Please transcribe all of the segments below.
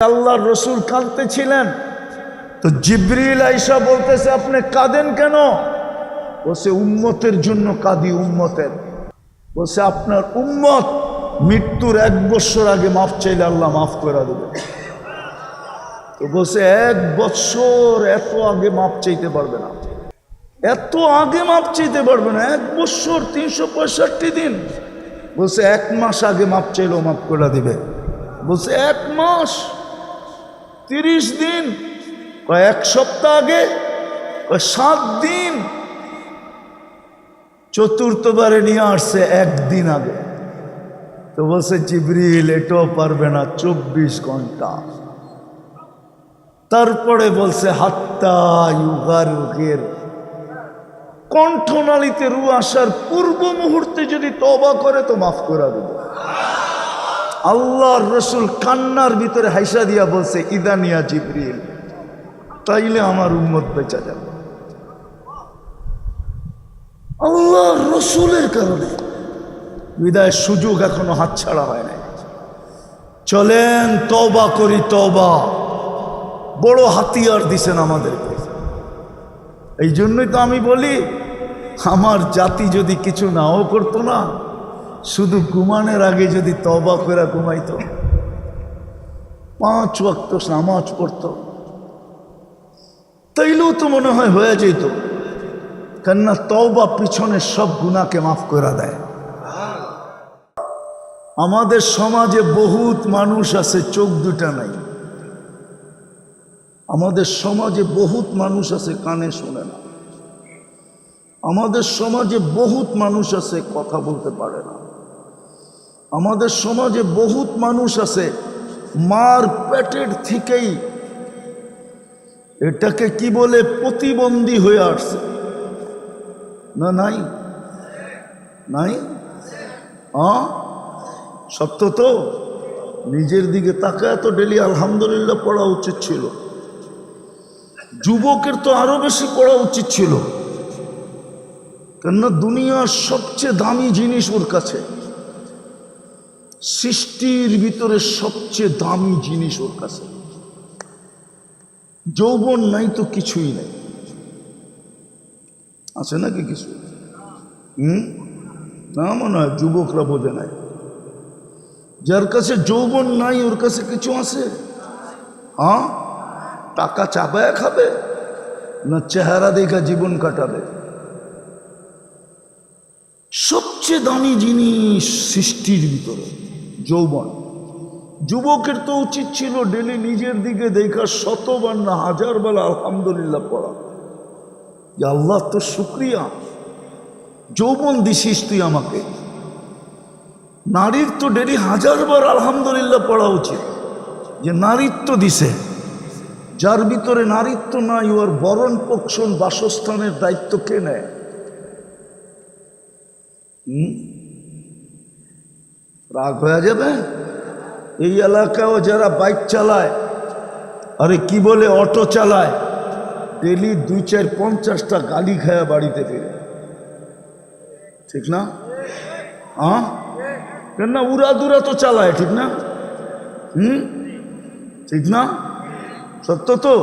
আল্লাহ রসুল কাঁদতেছিলেন। তো জিব্রিল আইসা বলতেছে, আপনি কাঁদেন কেন? বসে উম্মতের জন্য কাঁদি, উম্মতের। বসে আপনার উম্মত মৃত্যুর এক বছর আগে মাফ চাইলে আল্লাহ মাফ করে দেবে। তো বসে এক বছর এত আগে মাপ চাইতে পারবে না। এত আগে মাপ চাইতে পারবে না, এক বছর তিনশো পঁয়ষট্টি দিন। বলছে, এক মাস আগে মাপ চাইলেও মাফ করে দিবে। বলছে, এক মাস? তিরিশ দিন এক সপ্তাহ আগে সাত দিন। চতুর্থবারে নিয়ে আসছে একদিন আগে। তো বলছে, জিবরিল, এটাও পারবে না, চব্বিশ ঘণ্টা। তারপরে বলছে, হাত্তা ইউগার উগের কণ্ঠনালীতে রু আসার পূর্ব মুহূর্তে যদি তবা করে, তো মাফ করা দেবে। আল্লাহর রসুল কান্নার ভিতরে হাইসা দিয়া বলছে, ইদানিয়া জিবরিল, তাইলে আমার উম্মত বেচা যাবে। আল্লাহর রসুলের কারণে বিদায় সুযোগ এখনও হাতছাড়া হয় নাই। চলেন তবা করি তবা বড় হাতিয়ার দিছেন আমাদেরকে এই জন্যই তো আমি বলি, আমার জাতি যদি কিছু নাও করতো না শুধু ঘুমানোর আগে যদি তবা করে ঘুমাইতো। পাঁচ ওয়াক্ত নামাজ পড়তো। তাইলেও তো মনে হয় হয়ে যেত। কেননা তওবা পিছনের সব গুণাকে মাফ করে দেয়। আমাদের সমাজে বহুত মানুষ আছে, চোখ দুটা নাই। আমাদের সমাজে বহুত মানুষ আছে, কানে শোনে না। আমাদের সমাজে বহুত মানুষ আছে, কথা বলতে পারে না। আমাদের সমাজে বহুত মানুষ আছে, মার পেটের থেকেই এটাকে কি বলে প্রতিবন্ধী হয়ে আসছে। না, নাই? নাই? সত্য তো? নিজের দিকে তাকায় তো ডেলি আলহামদুলিল্লাহ পড়া উচিত ছিল। যুবকের তো আরও বেশি পড়া উচিত ছিল। কেননা দুনিয়ার সবচেয়ে দামি জিনিস ওর কাছে। সৃষ্টির ভিতরে সবচেয়ে দামি জিনিস ওর কাছে। যৌবন নাই তো কিছুই নাই। আছে নাকি কিছু? হম? না মনে হয়, যুবকরা বোঝে নাই। যার কাছে যৌবন নাই, ওর কাছে কিছু আছে? হ্যাঁ? টাকা চাপায় খাবে না চেহারা দেখা জীবন কাটাবে? সবচেয়ে দামি জিনিস সৃষ্টির ভিতরে। যৌবন। যুবকের তো উচিত ছিল ডেলি নিজের দিকে দেখা শতবার না হাজার বেলা আলহামদুলিল্লাহ পড়া। আল্লাহ তো শুক্রিয়া। যৌবন দিছিস তুই আমাকে। নারীর তো ডেলি হাজারবার আলহামদুলিল্লাহ পড়া উচিত। যে নারীত্ব দিছে। যার ভিতরে নারীত্ব নাই, ওর বরণ পোষণ বাসস্থানের দায়িত্ব কে নেয়? রাগ হয়ে যাবে? এই এলাকায়ও যারা বাইক চালায়, আরে কি বলে অটো চালায়, ডেলি দুই চার পঞ্চাশটা গালি খায়া বাড়িতে ফিরে। ঠিক না? হ্যাঁ কেননা উড়া দুরা তো চালায়, ঠিক না? হুম? ঠিক না? সত্য তো?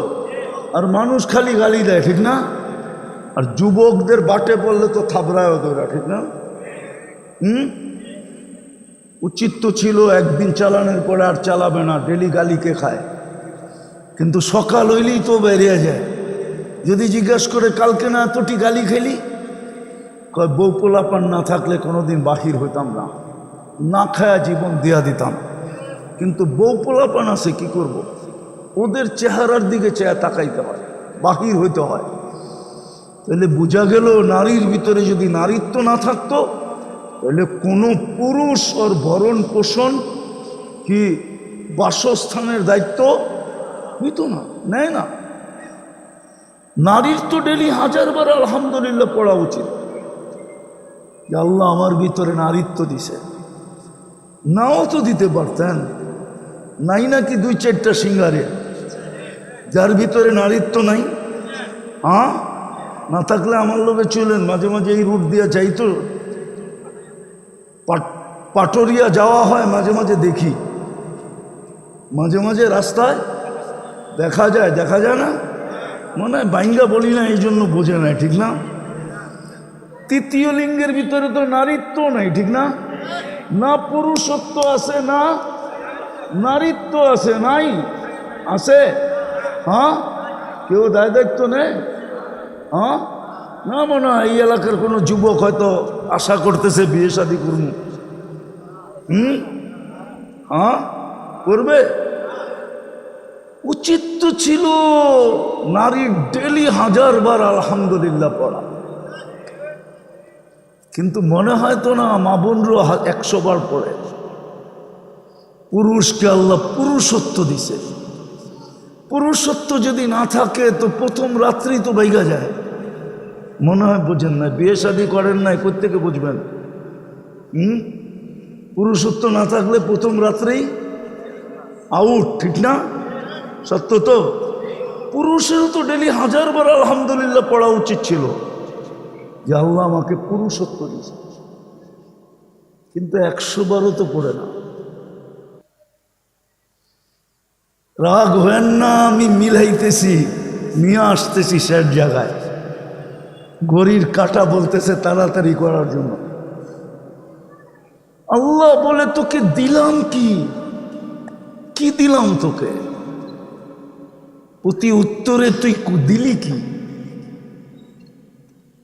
আর মানুষ খালি গালি দেয়, ঠিক না? আর যুবকদের বাটে পড়লে তো থাবড়ায় ওরা ঠিক না? হুম? উচিত তো ছিল একদিন চালানোর পরে আর চালাবে না, ডেলি গালিকে খায়। কিন্তু সকাল হইলেই তো বেরিয়ে যায়। যদি জিজ্ঞাসা করে, কালকে না এতটি গালি খেলি? কয়, বউ পোলাপান না থাকলে কোনোদিন বাহির হইতাম না। না খায়া জীবন দিয়া দিতাম। কিন্তু বউ পোলাপান আছে, কি করব। ওদের চেহারার দিকে চেয়ে তাকাইতে হয়, বাহির হইতে হয়। তাহলে বোঝা গেল, নারীর ভিতরে যদি নারীত্ব না থাকতো তাহলে কোনো পুরুষ ওর ভরণ পোষণ কি বাসস্থানের দায়িত্ব? নিত না, নেয় না। নারীর তো ডেলি হাজারবার আলহামদুলিল্লাহ পড়া উচিত। যে আল্লাহ আমার ভিতরে নারীত্ব দিছে। নাও তো দিতে পারতেন। নাই নাকি দুই চারটা সিঙ্গারে? যার ভিতরে নারীত্ব নাই। হ্যাঁ না থাকলে আমার লোকে চলেন। মাঝে মাঝে এই রুট দিয়ে যাইতো পাটরিয়া যাওয়া হয় মাঝে মাঝে দেখি। মাঝে মাঝে রাস্তায় দেখা যায় দেখা যায় না? মনে হয় বাইঙ্গা বলি না, এই জন্য বোঝে না, ঠিক না? তৃতীয় লিঙ্গের ভিতরে তো নারীত্ব নাই, ঠিক না? না পুরুষত্ব আছে, না নারীত্ব আছে, নাই? আছে? হ্যাঁ? কেউ দায় দায়িত্ব নেই হ্যাঁ? না মনে হয় এই এলাকার কোনো যুবক হয়তো আশা করতেছে বিয়ে শাদি করব হুম? হ্যাঁ? করবে? উচিত তো ছিল নারী ডেলি হাজার বার আলহামদুলিল্লাহ পড়া। কিন্তু মনে হয় তো না, মা বোনরও একশো বার পড়ে। পুরুষকে আল্লাহ পুরুষত্ব দিছে। পুরুষত্ব যদি না থাকে, তো প্রথম রাত্রি তো বাইগা যায়। মনে হয় বোঝেন না বিয়ে শাদি করেন নাই প্রত্যেকে বুঝবেন? হুম? পুরুষত্ব না থাকলে প্রথম রাত্রেই আউট ঠিক না? সত্য তো? পুরুষেরও তো ডেলি হাজার বার আলহামদুলিল্লাহ পড়া উচিত ছিল। যে আল্লাহ আমাকে পুরুষত্ব দিয়েছে। কিন্তু একশো বারও তো পড়ে না। রাগ হয়েন না, আমি মিলাইতেছি, নিয়ে আসতেছি স্যার জায়গায়। গড়ির কাটা বলতেছে তাড়াতাড়ি করার জন্য। আল্লাহ বলে, তোকে দিলাম কি? কি দিলাম তোকে? প্রতি উত্তরে তুই দিলি কি?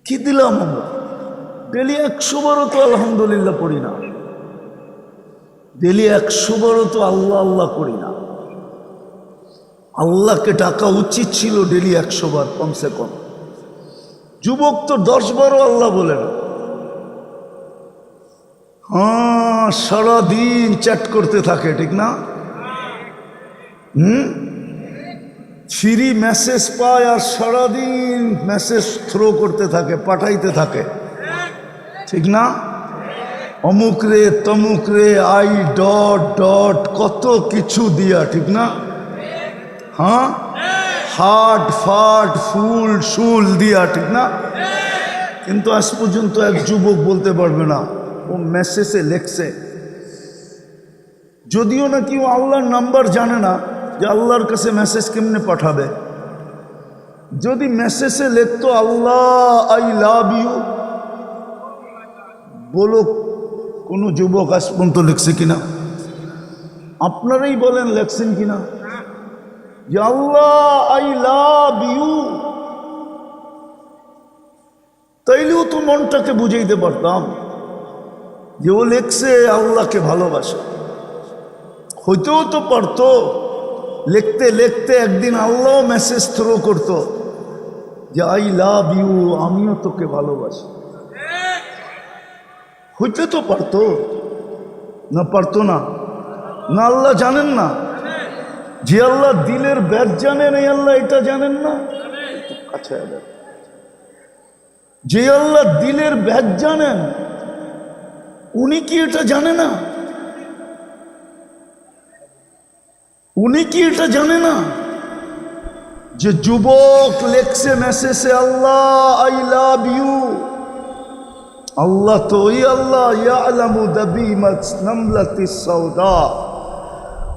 কি দিলাম আমরা? ডেলি একশো বারও তো আলহামদুলিল্লাহ পড়ি না। ডেলি একশো বারও তো আল্লাহ আল্লাহ করি না। আল্লাহকে ডাকা উচিত ছিল ডেলি একশো বার, কমসে কম। যুবক তো দশ বারো আল্লাহ বলে না হ্যাঁ সারাদিন চ্যাট করতে থাকে, ঠিক না? হুম? ফ্রি মেসেজ পায় আর সারাদিন মেসেজ থ্রো করতে থাকে, পাঠাইতে থাকে। ঠিক না? অমুক রে, তমুক রে, আই ডট ডট কত কিছু দিয়া, ঠিক না? হ্যাঁ? হাট, ফাট, ফুল, শুল দিয়া, ঠিক না? কিন্তু আজ পর্যন্ত এক যুবক বলতে পারবে না, ও মেসেজে লেখছে। যদিও না কেউ আল্লাহর নাম্বার জানে না যে আল্লাহর কাছে মেসেজ কেমনে পাঠাবে। যদি মেসেজে লিখতো, আল্লাহ আই লাভ ইউ বলো, কোনো যুবক আজ পর্যন্ত লিখছে কিনা? আপনারাই বলেন, লেখছেন কিনা? আল্লাহ আই ইউ তাইলেও তো মনটাকে বুঝাইতে পারতাম যে ও লেখছে আল্লাহকে ভালোবাসে। হইতেও তো পারতো, লিখতে লিখতে একদিন আল্লাহ মেসেজ থ্রো করতো যে আই লাভ ইউ আমিও তোকে ভালোবাসি। হইতে তো পারতো, না পারতো না না আল্লাহ জানেন না। যে আল্লাহ দিলের ব্যাগ জানেন এই আল্লাহ এটা জানেন না। আচ্ছা যে আল্লাহ দিলের ব্যাগ জানেন উনি কি এটা জানে না? উনি কি এটা জানে না? যে যুবক লেখছে মেসেজে আল্লাহ আই লাভ ইউ আল্লাহ তো ওই আল্লাহ ইয়ালামু দাবিমাত নামলাতি সাউদা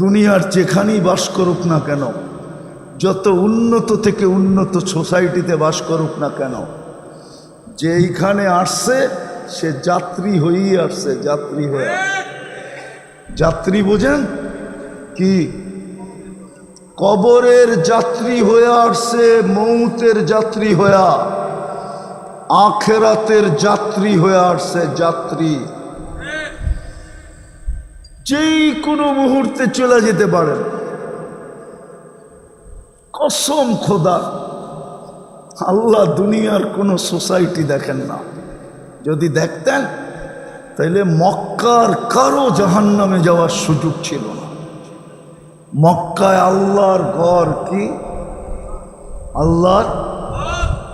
দুনিয়ার যেখানেই বাস করুক না কেন, যত উন্নত থেকে উন্নত সোসাইটিতে বাস করুক না কেন যে এইখানে আসছে সে যাত্রী হয়েই আসছে, যাত্রী হয়ে যাত্রী বোঝেন? কি? কবরের যাত্রী হয়ে আসছে, মৌতের যাত্রী হয়ে, আখেরাতের যাত্রী হয়ে আসছে, যাত্রী। যেই কোনো মুহূর্তে চলে যেতে পারেন। কসম খোদা, আল্লাহ দুনিয়ার কোনো সোসাইটি দেখেন না। যদি দেখতেন, তাইলে মক্কার কারও জাহান্নামে যাওয়ার সুযোগ ছিল না। মক্কায় আল্লাহর ঘর কি? আল্লাহর?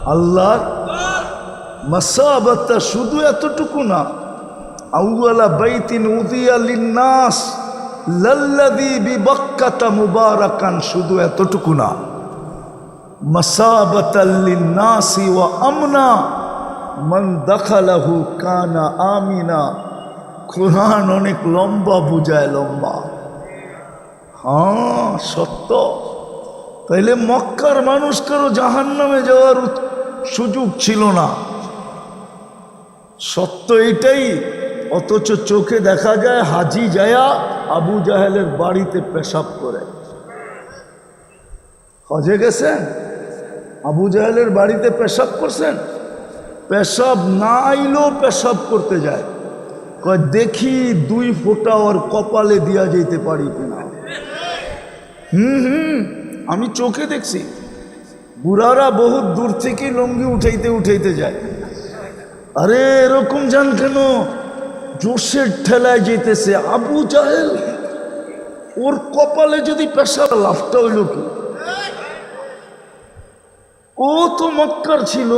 আল্লাহর? মাসাবাতা শুধু এতটুকু না বাইতিন উদিয়া লিন্নাস শুধু এতটুকু না। ওয়া মান কানা আমিনা। অনেক লম্বা, বুঝায় লম্বা। হ্যাঁ সত্য। তাইলে মক্কার মানুষ কারও জাহান নামে যাওয়ার সুযোগ ছিল না? সত্য এটাই অথচ চোখে দেখা যায় হাজি জায়া আবু জাহেলের বাড়িতে পেশাব করে। হজে গেছেন? আবু জাহেলের বাড়িতে পেশাব করছেন? পেশাব না আইলেও পেশাব করতে যায়। কয়, দেখি দুই ফোঁটা ওর কপালে দিয়া যেতে পারি কিনা? হুম হুম, আমি চোখে দেখছি। বুড়ারা বহুত দূর থেকে লঙ্গি উঠাইতে উঠাইতে যায়। আরে, এরকম যান কেন? জোশের ঠেলায় যেতেছে আবু জাহেল। ওর কপালে যদি পেশাব, লাভটা হইল কি? ও তো মক্কার ছিল।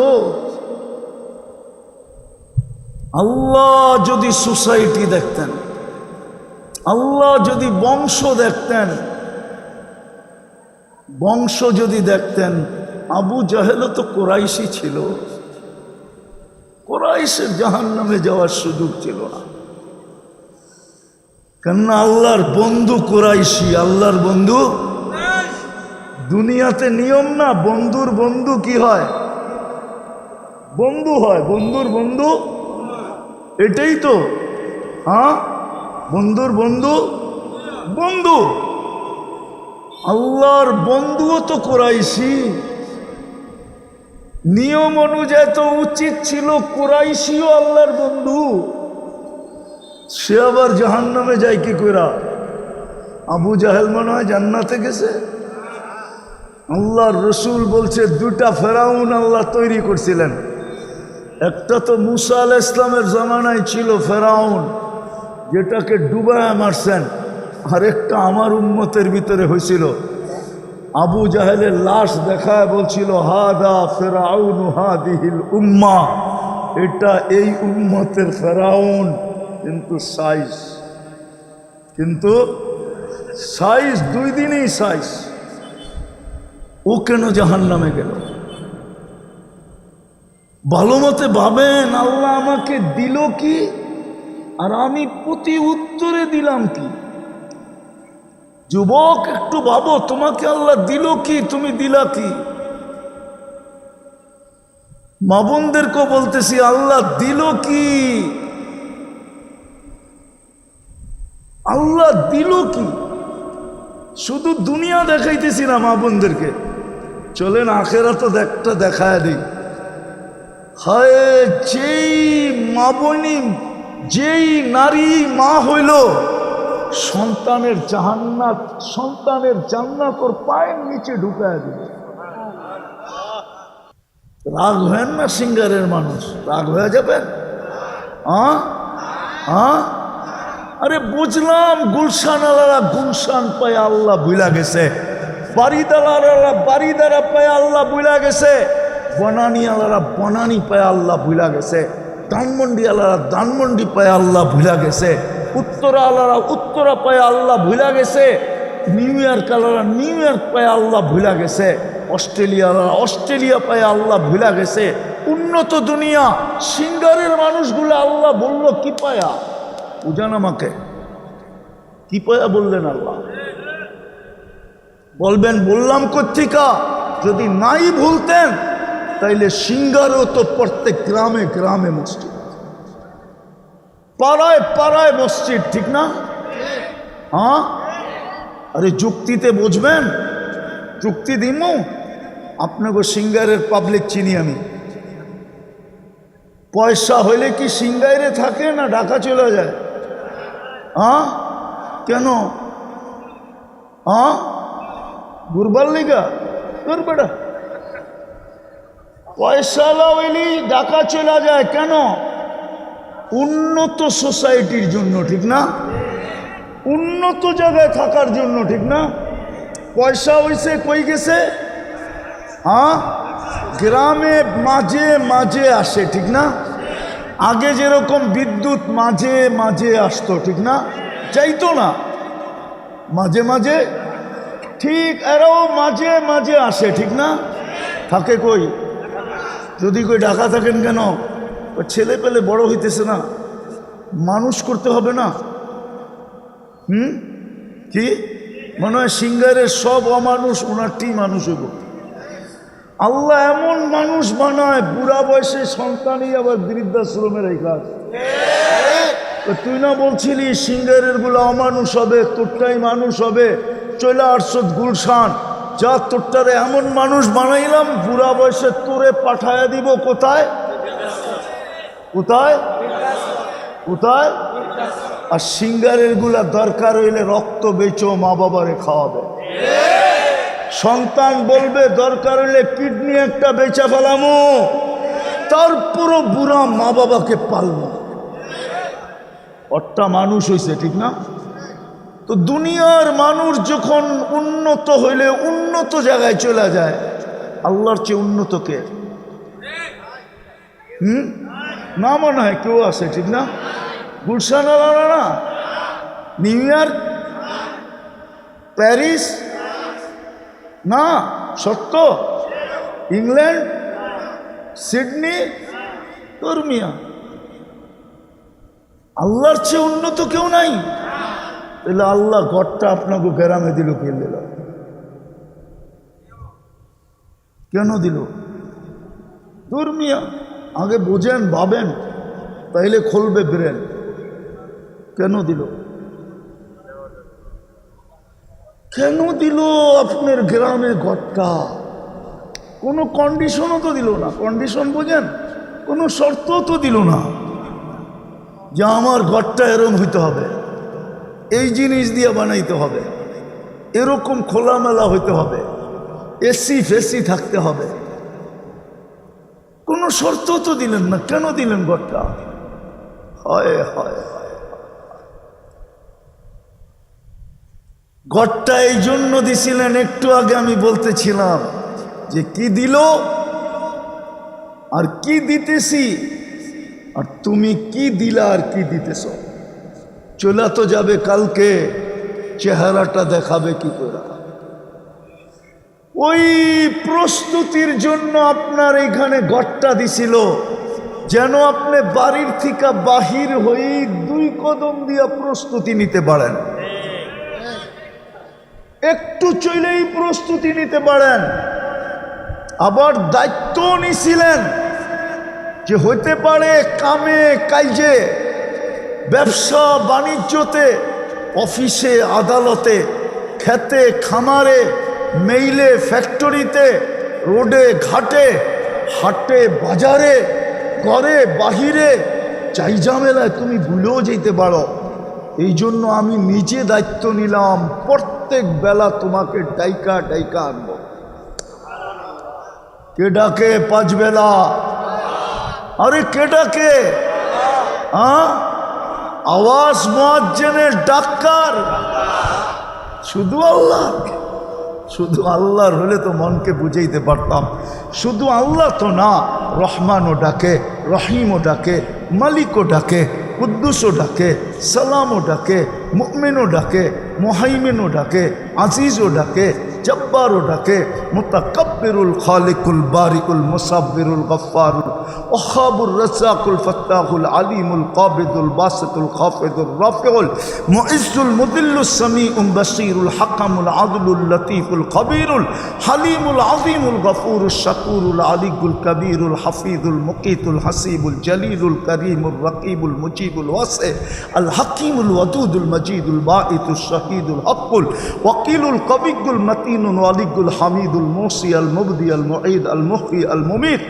আল্লাহ যদি সোসাইটি দেখতেন, আল্লাহ যদি বংশ দেখতেন, বংশ যদি দেখতেন, আবু জাহেলও তো কোরাইশি ছিল। কোরাইশের জাহান নামে যাওয়ার সুযোগ ছিল না। কেননা আল্লাহর বন্ধু কোরাইশি, আল্লাহর বন্ধু দুনিয়াতে নিয়ম না, বন্ধুর বন্ধু কি হয়? বন্ধু হয়, বন্ধুর বন্ধু এটাই তো। হ্যাঁ? বন্ধুর বন্ধু বন্ধু। আল্লাহর বন্ধুও তো কোরাইশি। নিয়ম অনুযায়ী তো উচিত ছিল কোরাইশিও আল্লাহর বন্ধু। সে আবার জাহান নামে যায় কি কইরা? আবু জাহেল মনে হয় জান্নাতে গেছে? আল্লাহর রসুল বলছে দুটা ফেরাউন আল্লাহ তৈরি করছিলেন। একটা তো মুসা আল ইসলামের জমানায় ছিল ফেরাউন, যেটাকে ডুবায় মারছেন, আর একটা আমার উন্মতের ভিতরে হয়েছিল। আবু জাহেলের লাশ দেখায় বলছিল, হাদা ফেরাউন হাদিহিল উম্মা। এটা এই উম্মতের ফেরাউন। কিন্তু সাইজ কিন্তু সাইজ দুই দিনই সাইজ ও কেন জাহান নামে গেল? ভালো মতে ভাবেন, আল্লাহ আমাকে দিল কি? আর আমি প্রতি উত্তরে দিলাম কি? যুবক, একটু ভাবো, তোমাকে আল্লাহ দিল কি? তুমি দিলা কি? মা বোনদেরকেও বলতেছি, আল্লাহ দিল কি? আল্লাহ দিল কি? শুধু দুনিয়া দেখাইতেছি না মা বোনদেরকে। চলেন আখেরা তো একটা দেখায় দিই। হায়, যেই মা বনি, যেই নারী মা হইল, সন্তানের জাহান্নাত, সন্তানের জান্নাত ওর পায়ের নিচে ঢুকায় দিল। রাগ হেন না সিঙ্গারের মানুষ? রাগ হয়ে যাবেন হ্যাঁ হ্যাঁ আরে বুঝলাম গুলশান আলারা গুলশান পায় আল্লাহ বুইলা গেছে। বাড়িদালারা বাড়িদারা পায় আল্লাহ বুইলা গেছে। বনানি আলারা বনানি পায় আল্লাহ ভুলা গেছে। ধানমন্ডি আলারা ধানমন্ডি পায় আল্লাহ ভুলা গেছে। উত্তরা আলারা উত্তরা পায় আল্লাহ ভুলা গেছে। নিউ ইয়র্ক আলারা নিউ ইয়র্ক পায় আল্লাহ ভুলা গেছে। অস্ট্রেলিয়া আলারা অস্ট্রেলিয়া পায় আল্লাহ ভুলা গেছে। উন্নত দুনিয়া, সিঙ্গারের মানুষগুলো আল্লাহ বলল, কি পায়া? উজান আমাকে কি পায়া বললেন আল্লাহ? বলবেন, বললাম কর্তিকা যদি নাই ভুলতেন, তাইলে সিঙ্গারও তো প্রত্যেক গ্রামে গ্রামে মসজিদ। পাড়ায় পাড়ায় মসজিদ, ঠিক না? হ্যাঁ? আরে যুক্তিতে বুঝবেন? যুক্তি দিমু? আপনাকে সিঙ্গারের পাবলিক চিনি আমি। পয়সা হইলে কি সিঙ্গাইরে থাকে না ঢাকা চলে যায়? হ্যাঁ? কেন? হ্যাঁ? ঘুরবার লিগা? তোর বেটা। পয়সা হইলি ঢাকা চলে যায়, কেন? উন্নত সোসাইটির জন্য, ঠিক না? উন্নত জায়গায় থাকার জন্য, ঠিক না? পয়সা হইছে, কই গেছে? হ্যাঁ? গ্রামে মাঝে মাঝে আসে, ঠিক না? আগে যেরকম বিদ্যুৎ মাঝে মাঝে আসতো, ঠিক না? চাইতো না। মাঝে মাঝে, ঠিক এরাও মাঝে মাঝে আসে, ঠিক না? থাকে কই? যদি কই ঢাকা থাকেন কেন? ছেলে পেলে বড় হইতেছে না। মানুষ করতে হবে না। হুম? কি? মনে হয় সিঙ্গারের সব অমানুষ ওনারটি মানুষ হইব। আল্লাহ এমন মানুষ বানায়, বুড়া বয়সে সন্তানই আবার বৃদ্ধাশ্রমের এই কাজ তুই না বলছিলি, সিঙ্গারেরগুলো অমানুষ হবে, তোরটাই মানুষ হবে। চলে আসছত গুলশান। যা তোরটারে এমন মানুষ বানাইলাম, বুড়া বয়সে তোরে পাঠায়া দিব কোথায়? কোথায়? কোথায়? আর সিঙ্গারেরগুলা দরকার হইলে রক্ত বেচো, মা বাবারে খাওয়াবে। সন্তান বলবে, দরকার হলে কিডনি একটা বেচা ফেলামো। তারপরও বুড়া মা বাবাকে পালবো। অট্টা মানুষ হয়েছে ঠিক না? তো দুনিয়ার মানুষ যখন উন্নত হইলে উন্নত জায়গায় চলে যায়, আল্লাহর চেয়ে উন্নত কে? হুম? না মনে হয় কেউ আছে, ঠিক না? গুলশান না? New York? প্যারিস? না, সত্য। ইংল্যান্ড, সিডনি ধর্মিয়া আল্লাহর চেয়ে উন্নত কেউ নাই। তাহলে আল্লাহ ঘরটা আপনাকে গ্রামে দিল কে দিল? কেন দিল? ধর্মিয়া আগে বোঝেন, ভাবেন, তাইলে খুলবে ব্রেন। কেন দিল? কেন দিল আপনার গ্রামে ঘরটা কোনো কন্ডিশনও তো দিল না। কন্ডিশন বোঝেন? কোনো শর্ত তো দিল না যে আমার ঘরটা এরম হইতে হবে। এই জিনিস দিয়ে বানাইতে হবে। এরকম খোলামেলা হইতে হবে। এসি ফেসি থাকতে হবে। কোনো শর্ত তো দিলেন না। কেন দিলেন ঘরটা হয় হয়। ঘরটা এই জন্য দিছিলেন, একটু আগে আমি বলতেছিলাম যে কি দিল? আর কি দিতেছি? আর তুমি কি দিলা আর কি দিতেছ? চলে তো যাবে কালকে, চেহারাটা দেখাবে কি করে? ওই প্রস্তুতির জন্য আপনার এখানে ঘরটা দিছিল, যেন আপনি বাড়ির থেকে বাহির হয়ে দুই কদম দিয়া প্রস্তুতি নিতে পারেন। একটু চলেই প্রস্তুতি নিতে পারেন। আবার দায়িত্ব নিছিলেন যে হইতে পারে কামে, কাইজে, ব্যবসা, বাণিজ্যতে, অফিসে, আদালতে, খেতে, খামারে, মেইলে, ফ্যাক্টরিতে, রোডে, ঘাটে, হাটে, বাজারে, ঘরে, বাহিরে, চাই ঝামেলায় তুমি ভুলেও যেতে পারো। এই জন্য আমি নিজে দায়িত্ব নিলাম, প্রত্যেক বেলা তোমাকে ডাইকা ডাইকা আনব। কে ডাকে পাঁচ বেলা? আরে কে ডাকে? হ্যাঁ? আওয়াজ মোয়াজ্জেনের ডাক্তার। শুধু আল্লাহ। শুধু আল্লাহর হলে তো মনকে বুঝাইতে পারতাম। শুধু আল্লাহ তো না, রহমানও ডাকে, রহিমও ডাকে, মালিকও ডাকে, কুদ্দুসও ডাকে, সালামও ডাকে মুকমিনও ডাকে, মোহাইমিনও ডাকে, আজিজও ডাকে, জব্বারও ডাকে, মুতাকব্বিরুল খালিকুল বারিকুল মুসাব্বিরুল গফফারুল ওহাবুর রাজ্জাকুল ফাত্তাহুল আলিমুল কাবিদুল বাসিতুল খাফিদুর রাফিউল মুইজ্জুল মুদিল্লুস সামিউল বাসীরুল হাকামুল আদলুল লতীফুল খবীরুল হালিমুল আযীমুল গফুরুশ শাকুরুল আলিকুল কবীরুল হাফিজুল মুকিতুল হাসিবুল জলিলুল করিমুল রকিবুল মুজিবুল ওয়াসি আল হাকিমুল ওয়াদুদুল মজিদুল বাঈতুল শাহীদুল হকুল ওয়াকিলুল কবিগুল মতিনুল ওয়ালিগুল হামিদুল মুসি আল মুবদি আল মুঈদ আল মুহয়ি আল মুমিত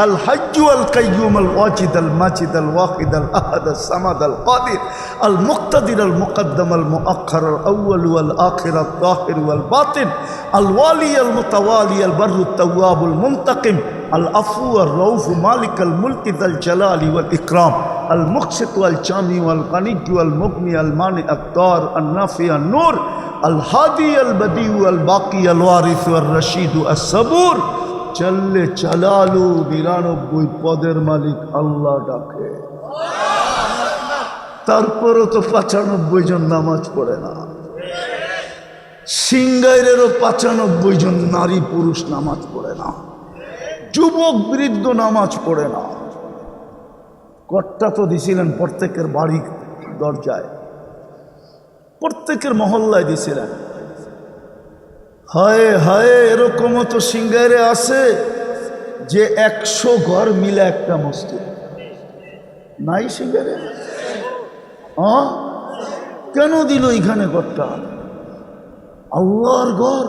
الحج القيوم الواجد الماجد الواحد الأحد الصمد القادر المقتدر المقدم المؤخر الأول والآخر الظاهر والباطن الوالي المتوالي البر التواب المنتقم العفو الرؤوف مالك الملك ذا الجلال والإكرام المقسط والجامع والغني والمغني المانع الدار النافع النور আল হাদি আল বদিউ আল বাকি আল ওয়ারিস আল রশিদু আল সবুর চললে চালালু নিরানব্বই পদের মালিক আল্লাহ ডাকে তারপরও তো পঁচানব্বই জন নামাজ পড়ে না সিঙ্গাইরেরও পঁচানব্বই জন নারী পুরুষ নামাজ পড়ে না যুবক বৃদ্ধ নামাজ পড়ে না। কর্তা তো দিছিলেন প্রত্যেকের বাড়ি দরজায়। প্রত্যেকের মহল্লায় দিছিলেন। হায় হায় এরকমও তো সিঙ্গারে আছে যে একশো ঘর মিলে একটা মসজিদ। নাই সিঙ্গারে? কেন দিল এখানে ঘরটা আল্লাহর ঘর?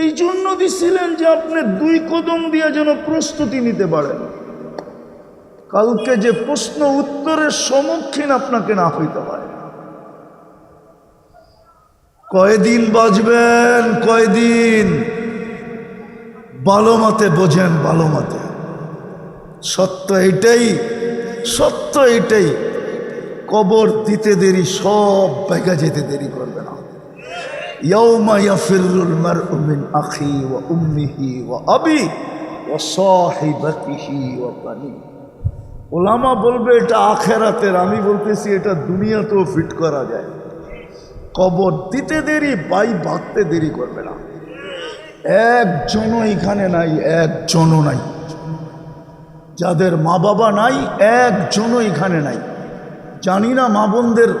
এই জন্য দিছিলেন যে আপনি দুই কদম দিয়ে যেন প্রস্তুতি নিতে পারেন। কালকে যে প্রশ্ন উত্তরের সম্মুখীন আপনাকে না হইতে পারে। কয়দিন বাঁচবেন? কয়দিন? ভালো মতে বোঝেন ভালো মতে সত্য এটাই সত্য এটাই কবর দিতে দেরি, সব বেগা যেতে দেরি করবে না। আখি ওয়া উম্মিহি ওয়া ওলামা বলবে, এটা আখেরাতের। আমি বলতেছি, এটা দুনিয়াতেও ফিট করা যায়। কবর দিতে দেরি, বাই বাঁধতে দেরি করবে না। একজনও এখানে নাই, একজনও নাই। যাদের মা বাবা নাই, একজনও এখানে নাই। জানি না মা বোনদের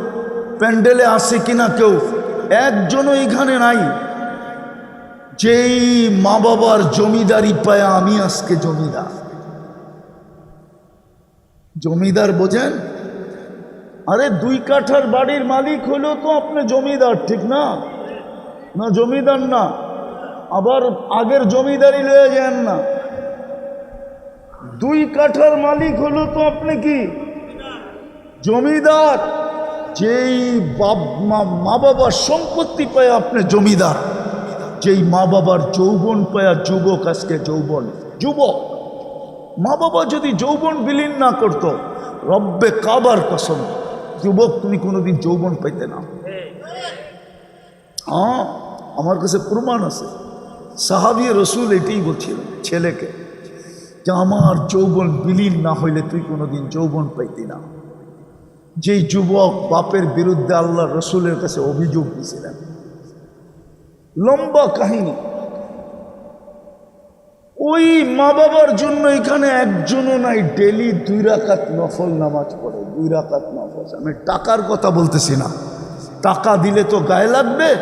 প্যান্ডেলে আসে কিনা কেউ। একজনও এখানে নাই। যেই মা বাবার জমিদারি পায় আমি আজকে জমিদার। জমিদার বোঝেন? আরে দুই কাঠার বাড়ির মালিক হলেও তো আপনি জমিদার, ঠিক না? না, জমিদার না। আবার আগের জমিদারি লয়ে যান না। দুই কাঠার মালিক হলো তো আপনি কি? জমিদার। যেই বাপ- মা- বাবার সম্পত্তি পায় আপনি জমিদার, যেই মা বাবার যৌবন পায়া যুবক আজকে যৌবন। যুবক, মা বাবা যদি যৌবন বিলীন না করতো, রব্বে কাবার কসম, যুবক তুমি কোনোদিন যৌবন পাইতে না। হ্যাঁ আমার কাছে প্রমাণ আছে। সাহাবি রসুল এটাই বলছিল ছেলেকে, যে আমার যৌবন বিলীন না হইলে তুই কোনোদিন যৌবন পাইতি না। যেই যুবক বাপের বিরুদ্ধে আল্লাহ রসুলের কাছে অভিযোগ দিয়েছিলেন লম্বা কাহিনী। ওই মা বাবার জন্য এখানে একজনও নাই, ডেলি দুই রাকাত নফল নামাজ পড়ে, দুই রাকাত নফল। আমি টাকার কথা বলতেছি না। টাকা দিলে তো গায়ে লাগবে,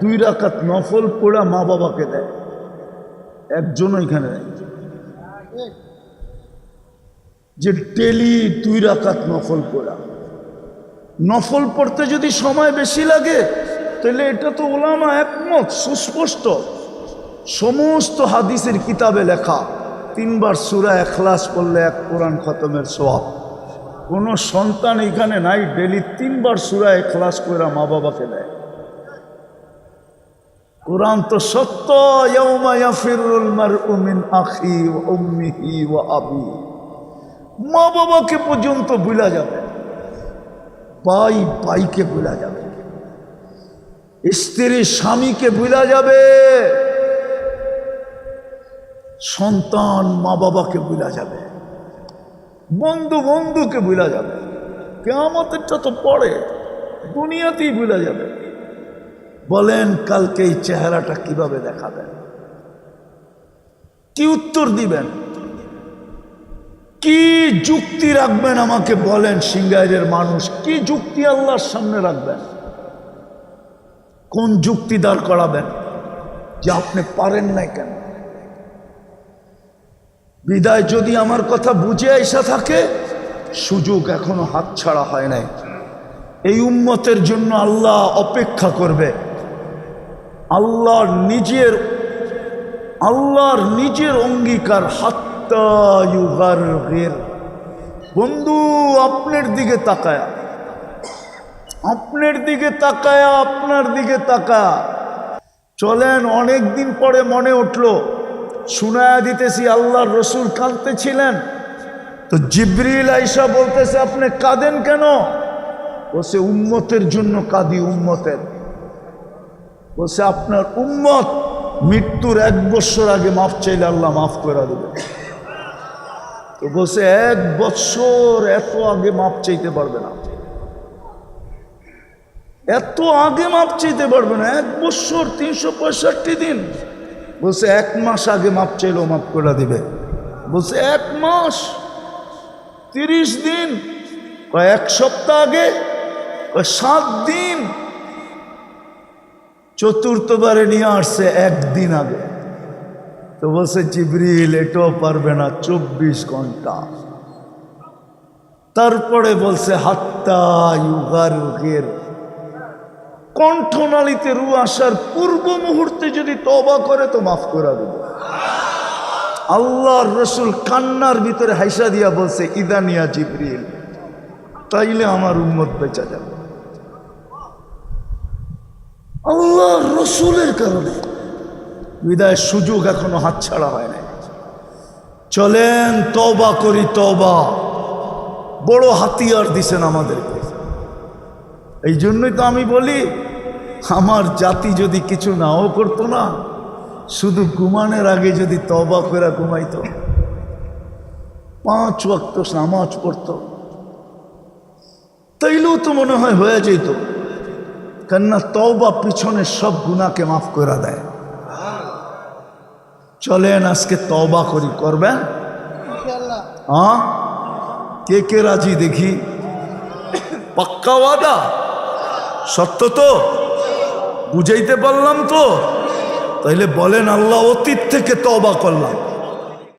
দুই রাকাত নফল পড়া মা বাবাকে দেয়। একজনও এখানে নেই। যে ডেলি দুই রাকাত নফল পড়া। নফল পড়তে যদি সময় বেশি লাগে, তাহলে এটা তো ওলামা একমত, সুস্পষ্ট। সমস্ত হাদিসের কিতাবে লেখা, তিনবার সুরা এখলাস পড়লে এক কোরআন খতমের সোয়াব কোনো সন্তান এখানে নাই, ডেলি তিনবার সুরা এখলাস করে মা বাবাকে দেয়। কোরআন তো সত্য, ইয়াউমা ইয়াফিরুল মারউ মিন আখি উম্মিহি ওয়া আবি মা বাবাকে পর্যন্ত ভুলা যাবে। ভাই, ভাইকে ভুলা যাবে। স্ত্রী, স্বামীকে ভুলা যাবে। সন্তান, মা বাবাকে ভুলা যাবে। বন্ধু, বন্ধুকে ভুলা যাবে। কেমতেরটা তো পড়ে দুনিয়াতেই ভুলা যাবে। বলেন, কালকে এই চেহারাটা কীভাবে দেখাবেন? কি উত্তর দিবেন? কি যুক্তি রাখবেন আমাকে বলেন, সিঙ্গাইরের মানুষ? কি যুক্তি আল্লাহর সামনে রাখবেন? কোন যুক্তি দাঁড় করাবেন? যে আপনি পারেন নাই কেন? বিদায় যদি আমার কথা বুঝে আইসা থাকে, সুযোগ এখনও হাতছাড়া হয় নাই। এই উম্মতের জন্য আল্লাহ অপেক্ষা করবে। আল্লাহর নিজের আল্লাহর নিজের অঙ্গীকার বন্ধু, আপনার দিকে তাকায়া। আপনার দিকে তাকায়া, আপনার দিকে তাকায়া। চলেন অনেক দিন পরে মনে উঠল, শুনায়া দিতেছি আল্লাহর রসুল কাঁদতেছিলেন। তো জিব্রিল আইসা বলতেছে, আপনি কাঁদেন কেন? বসে উম্মতের জন্য কাঁদি, উম্মতের। বসে আপনার উম্মত মৃত্যুর এক বছর আগে মাফ চাইলে আল্লাহ মাফ করে দেবে। তো বলছে, এক বছর এত আগে মাপ চাইতে পারবে না। এত আগে মাপ চাইতে পারবে না, এক বছর, তিনশো পঁয়ষট্টি দিন। বলছে, এক মাস আগে মাপ চাইলেও মাপ করে দিবে। বলছে, এক মাস, তিরিশ দিন এক সপ্তাহ আগে সাত দিন। চতুর্থবারে নিয়ে আসছে একদিন আগে। তো বলছে, জিবরিল, এটাও পারবে না, চব্বিশ ঘণ্টা। তারপরে বলছে, হাত্তা ইউগার উগের কণ্ঠনালীতে রু আসার পূর্ব মুহূর্তে যদি তবা করে, তো মাফ করে দেবে। আল্লাহর রসুল কান্নার ভিতরে হাইসা দিয়া বলছে ইদানিয়া জিবরিল, তাইলে আমার উম্মত বেচা যাবে। আল্লাহর রসুলের কারণে বিদায় সুযোগ এখনও হাতছাড়া হয় নাই। চলেন তবা করি তবা বড় হাতিয়ার দিছেন আমাদেরকে। এই জন্যই তো আমি বলি, আমার জাতি যদি কিছু নাও করতো না, শুধু ঘুমানোর আগে যদি তবা করে ঘুমাইত, পাঁচ ওয়াক্ত নামাজ পড়তো। তাইলেও তো মনে হয় হয়ে যেত, কেননা তওবা পিছনে সব গুণাকে মাফ করে দেয়। চলেন আজকে তবা করি করবেন? হ্যাঁ? কে কে রাজি দেখি? পাক্কা ওয়াদা? সত্য তো? বুঝাইতে পারলাম তো? তাইলে বলেন আল্লাহ অতীত থেকে তবা করলাম।